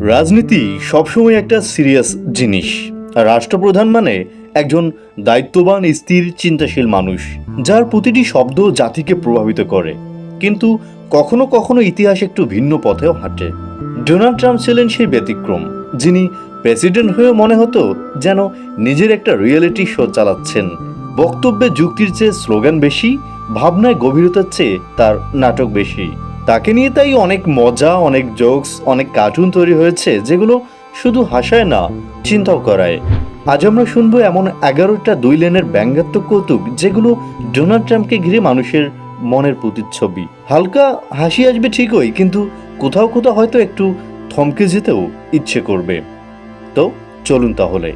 রাজনীতি সবসময় একটা সিরিয়াস জিনিস। রাষ্ট্রপ্রধান মানে একজন দায়িত্ববান, স্থির, চিন্তাশীল মানুষ, যার প্রতিটি শব্দ জাতিকে প্রভাবিত করে। কিন্তু কখনো কখনো ইতিহাস একটু ভিন্ন পথেও হাঁটে। ডোনাল্ড ট্রাম্প ছিলেন সেই ব্যতিক্রম, যিনি প্রেসিডেন্ট হয়েও মনে হতো যেন নিজের একটা রিয়েলিটি শো চালাচ্ছেন। বক্তব্যে যুক্তির চেয়ে স্লোগান বেশি, ভাবনায় গভীরতার চেয়ে তার নাটক বেশি। তাকে নিয়ে তাই অনেক মজা, অনেক জোকস অনেক কার্টুন তৈরি হয়েছে, যেগুলো শুধু হাসায় না, চিন্তাও করায়। আজ আমরা শুনব এমন এগারোটা দুই লেনের ব্যঙ্গাত্মক কৌতুক, যেগুলো ডোনাল্ড ট্রাম্পকে ঘিরে মানুষের মনের প্রতিচ্ছবি। হালকা হাসি আসবে ঠিকই, কিন্তু কোথাও কোথাও হয়তো একটু থমকে যেতেও ইচ্ছে করবে। তো চলুন তাহলে।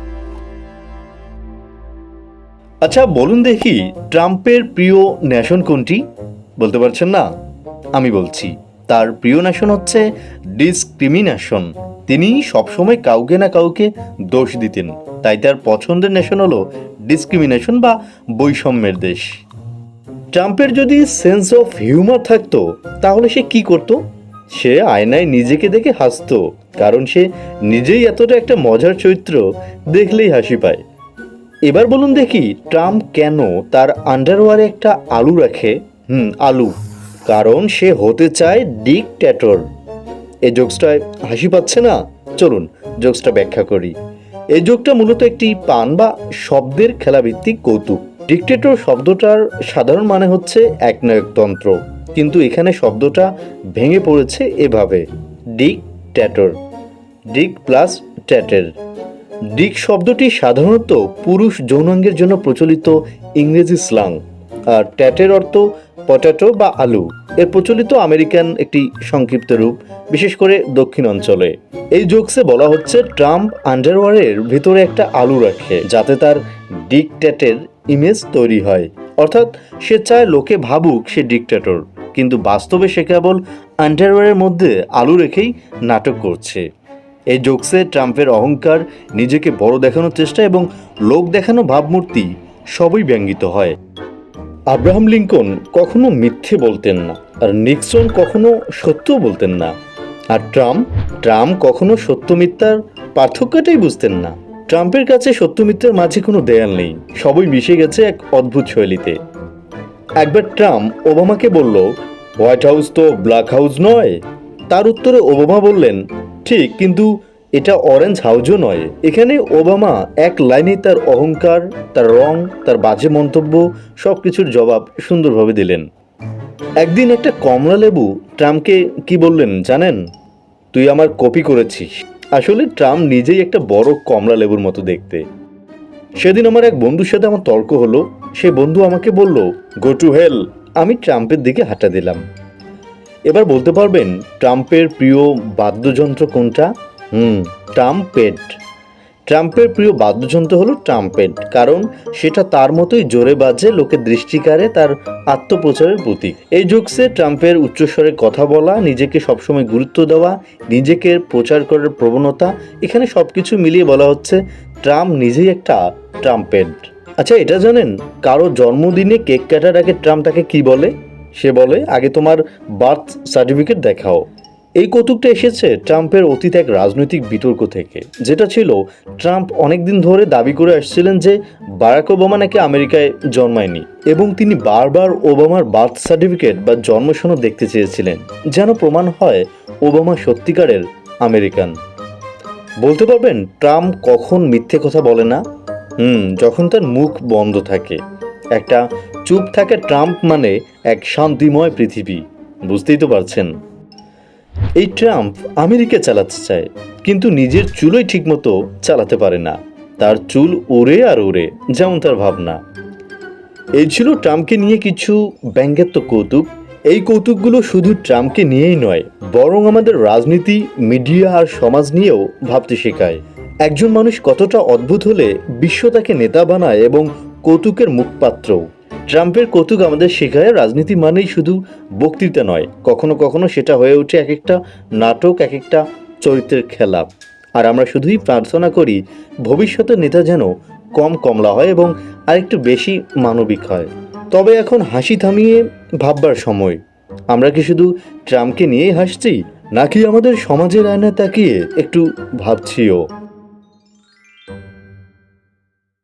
আচ্ছা বলুন দেখি, ট্রাম্পের প্রিয় ন্যাশন কোনটি? বলতে পারছেন না? আমি বলছি, তার প্রিয় ন্যাশন হচ্ছে ডিসক্রিমিনেশন তিনি সবসময় কাউকে না কাউকে দোষ দিতেন। তাই তার পছন্দের নেশন হলো ডিসক্রিমিনেশন বা বৈষম্যের দেশ। ট্রাম্পের যদি সেন্স অফ হিউমার থাকতো, তাহলে সে কি করত? সে আয়নায় নিজেকে দেখে হাসতো, কারণ সে নিজেই এতটা একটা মজার চরিত্র দেখলেই হাসি পায়। এবার বলুন দেখি, ট্রাম্প কেন তার আন্ডারওয়ারে একটা আলু রাখে? হুম, আলু। কারণ সে হতে চায় ডিকট্যাটর এই জোকসটায় হাসি পাচ্ছে না? চলুন জোকসটা ব্যাখ্যা করি। এই জোকটা মূলত একটি পান বা শব্দের খেলাভিত্তিক কৌতুক। ডিকটেটর শব্দটার সাধারণ মানে হচ্ছে একনায়কতন্ত্র। কিন্তু এখানে শব্দটা ভেঙে পড়েছে এভাবে। ডিক ট্যাটর ডিক প্লাস ট্যাটের ডিক শব্দটি সাধারণত পুরুষ যৌনাঙ্গের জন্য প্রচলিত ইংরেজি স্লাং ট্যাটের অর্থ পটাটো বা আলু। এর প্রচলিত আমেরিকান একটি সংক্ষিপ্ত রূপ, বিশেষ করে দক্ষিণ অঞ্চলে। এই জোকসে বলা হচ্ছে, ট্রাম্প আন্ডারওয়ারের ভিতরে একটা আলু রাখে, যাতে তার ডিকট্যাটের ইমেজ তৈরি হয়। অর্থাৎ, সে চায় লোকে ভাবুক সে ডিকট্যাটর। কিন্তু বাস্তবে সে কেবল আন্ডারওয়ারের মধ্যে আলু রেখেই নাটক করছে। এই জোকসে ট্রাম্পের অহংকার নিজেকে বড় দেখানোর চেষ্টা এবং লোক দেখানো ভাবমূর্তি সবই ব্যঙ্গিত হয়। আব্রাহাম লিঙ্কন কখনো মিথ্যে বলতেন না, আর নিক্সন কখনো সত্য বলতেন না। আর ট্রাম্প? ট্রাম্প কখনো সত্য মিথ্যার পার্থক্যটাই বুঝতেন না। ট্রাম্পের কাছে সত্য মিথ্যার মাঝে কোনো দেয়াল নেই, সবই মিশে গেছে এক অদ্ভুত শৈলীতে। একবার ট্রাম্প ওবামাকে বলল, হোয়াইট হাউস তো ব্ল্যাক হাউস নয়। তার উত্তরে ওবামা বললেন, ঠিক, কিন্তু এটা অরেঞ্জ হাউজও নয়। এখানে ওবামা এক লাইনে তার অহংকার, তার রং, তার বাজে মন্তব্য সব কিছুর জবাব সুন্দরভাবে দিলেন। একদিন একটা কমলা লেবু ট্রাম্পকে কি বললেন জানেন? তুই আমার কপি করেছিস। আসলে ট্রাম্প নিজেই একটা বড় কমলা লেবুর মতো দেখতে। সেদিন আমার এক বন্ধুর সাথে আমার তর্ক হলো। সে বন্ধু আমাকে বলল গো টু হেল আমি ট্রাম্পের দিকে হাঁটা দিলাম। এবার বলতে পারবেন, ট্রাম্পের প্রিয় বাদ্যযন্ত্র কোনটা? হুম ট্রাম্পেট ট্রাম্পের প্রিয় বাদ্যযন্ত্র হলো ট্রাম্পেট কারণ সেটা তার মতোই জোরে বাজে লোকের দৃষ্টিকারে তার আত্মপ্রচারের প্রতীক। এই জোকসে ট্রাম্পের উচ্চস্বরে কথা বলা, নিজেকে সবসময় গুরুত্ব দেওয়া, নিজেকে প্রচার করার প্রবণতা, এখানে সব কিছু মিলিয়ে বলা হচ্ছে ট্রাম্প নিজেই একটা ট্রাম্পেট আচ্ছা এটা জানেন? কারও জন্মদিনে কেক কাটার আগে ট্রাম্প তাকে কি বলে? সে বলে, আগে তোমার বার্থ সার্টিফিকেট দেখাও। এই কৌতুকটা এসেছে ট্রাম্পের অতীত এক রাজনৈতিক বিতর্ক থেকে, যেটা ছিল ট্রাম্প অনেকদিন ধরে দাবি করে আসছিলেন যে বারাক ওবামা নাকি আমেরিকায় জন্মায়নি এবং তিনি বারবার ওবামার বার্থ সার্টিফিকেট বা জন্মসনদ দেখতে চেয়েছিলেন, যেন প্রমাণ হয় ওবামা সত্যিকারের আমেরিকান। বলতে পারবেন, ট্রাম্প কখন মিথ্যে কথা বলে না? হুম, যখন তার মুখ বন্ধ থাকে। একটা চুপ থাকে ট্রাম্প মানে এক শান্তিময় পৃথিবী, বুঝতেই তো পারছেন। এই ট্রাম্প আমেরিকা চালাতে চায়, কিন্তু নিজের চুলোই ঠিকমতো চালাতে পারে না। তার চুল উড়ে আর উড়ে, যেমন তার ভাবনা। এই ছিল ট্রাম্পকে নিয়ে কিছু ব্যঙ্গাত্মক কৌতুক। এই কৌতুকগুলো শুধু ট্রাম্পকে নিয়েই নয়, বরং আমাদের রাজনীতি, মিডিয়া আর সমাজ নিয়েও ভাবতে শেখায়। একজন মানুষ কতটা অদ্ভুত হলে বিশ্ব তাকে নেতা বানায় এবং কৌতুকের মুখপাত্রও। ট্রাম্পের কৌতুক আমাদের শেখায়, রাজনীতি মানেই শুধু বক্তৃতা নয়। কখনো কখনো সেটা হয়ে ওঠে এক একটা নাটক এক একটা চরিত্রের খেলা। আর আমরা শুধুই প্রার্থনা করি, ভবিষ্যতের নেতা যেন কম কমলা হয় এবং আরেকটু বেশি মানবিক হয়। তবে এখন হাসি থামিয়ে ভাববার সময়। আমরা কি শুধু ট্রাম্পকে নিয়েই হাসছি, নাকি আমাদের সমাজের আয়নায় তাকিয়ে একটু ভাবছিও?